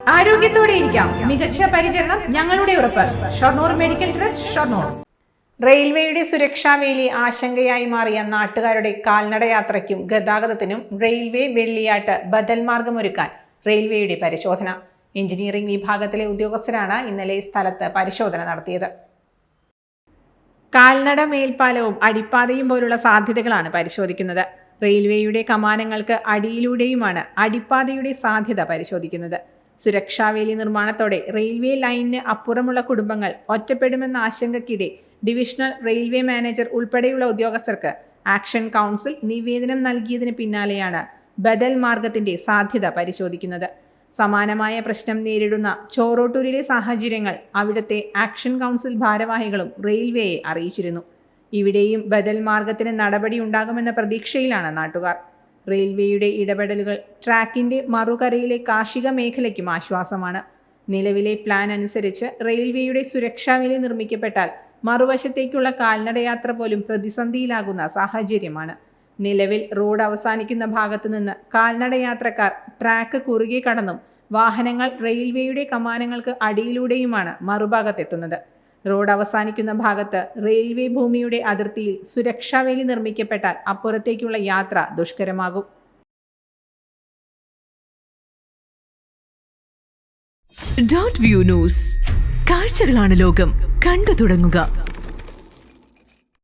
ആരോഗ്യത്തോടെ ഇരിക്കാം. മികച്ച പരിചരണം ഞങ്ങളുടെ ഉറപ്പ്. Shoranur medical trust Shoranur. റെയിൽവേയുടെ സുരക്ഷാ വേലി ആശങ്കയായി മാറിയ നാട്ടുകാരുടെ കാൽനടയാത്രയ്ക്കും ഗതാഗതത്തിനും റെയിൽവേ വെള്ളിയാട്ട് ബദൽ മാർഗമൊരുക്കാൻ റെയിൽവേയുടെ പരിശോധന. എഞ്ചിനീയറിംഗ് വിഭാഗത്തിലെ ഉദ്യോഗസ്ഥരാണ് ഇന്നലെ സ്ഥലത്ത് പരിശോധന നടത്തിയത്. കാൽനട മേൽപ്പാലവും അടിപ്പാതയും പോലുള്ള സാധ്യതകളാണ് പരിശോധിക്കുന്നത്. റെയിൽവേയുടെ കമാനങ്ങൾക്ക് അടിയിലൂടെയുമാണ് അടിപ്പാതയുടെ സാധ്യത പരിശോധിക്കുന്നത്. സുരക്ഷാവേലി നിർമ്മാണത്തോടെ റെയിൽവേ ലൈനിന് അപ്പുറമുള്ള കുടുംബങ്ങൾ ഒറ്റപ്പെടുമെന്ന ആശങ്കയ്ക്കിടെ ഡിവിഷണൽ റെയിൽവേ മാനേജർ ഉൾപ്പെടെയുള്ള ഉദ്യോഗസ്ഥർക്ക് ആക്ഷൻ കൗൺസിൽ നിവേദനം നൽകിയതിന് പിന്നാലെയാണ് ബദൽ മാർഗത്തിന്റെ സാധ്യത പരിശോധിക്കുന്നത്. സമാനമായ പ്രശ്നം നേരിടുന്ന ചോറോട്ടൂരിലെ സാഹചര്യങ്ങൾ അവിടുത്തെ ആക്ഷൻ കൗൺസിൽ ഭാരവാഹികളും റെയിൽവേയെ അറിയിച്ചിരുന്നു. ഇവിടെയും ബദൽ മാർഗത്തിന് നടപടി ഉണ്ടാകുമെന്ന പ്രതീക്ഷയിലാണ് നാട്ടുകാർ. റെയിൽവേയുടെ ഇടപെടലുകൾ ട്രാക്കിന്റെ മറുകരയിലെ കാർഷിക മേഖലയ്ക്കും ആശ്വാസമാണ്. നിലവിലെ പ്ലാൻ അനുസരിച്ച് റെയിൽവേയുടെ സുരക്ഷാവേലി നിർമ്മിക്കപ്പെട്ടാൽ മറുവശത്തേക്കുള്ള കാൽനടയാത്ര പോലും പ്രതിസന്ധിയിലാകുന്ന സാഹചര്യമാണ്. നിലവിൽ റോഡ് അവസാനിക്കുന്ന ഭാഗത്തു നിന്ന് കാൽനടയാത്രക്കാർ ട്രാക്ക് കുറുകെ കടന്നും വാഹനങ്ങൾ റെയിൽവേയുടെ കമാനങ്ങൾക്ക് അടിയിലൂടെയുമാണ് മറുഭാഗത്തെത്തുന്നത്. റോഡ് അവസാനിക്കുന്ന ഭാഗത്ത് റെയിൽവേ ഭൂമിയുടെ അതിർത്തിയിൽ സുരക്ഷാവേലി നിർമ്മിക്കപ്പെട്ടാൽ അപ്പുറത്തേക്കുള്ള യാത്ര ദുഷ്കരമാകും. ഡോട്ട് വ്യൂ ന്യൂസ് കാഴ്ചകളാണ് ലോകം. കണ്ടു തുടങ്ങുക.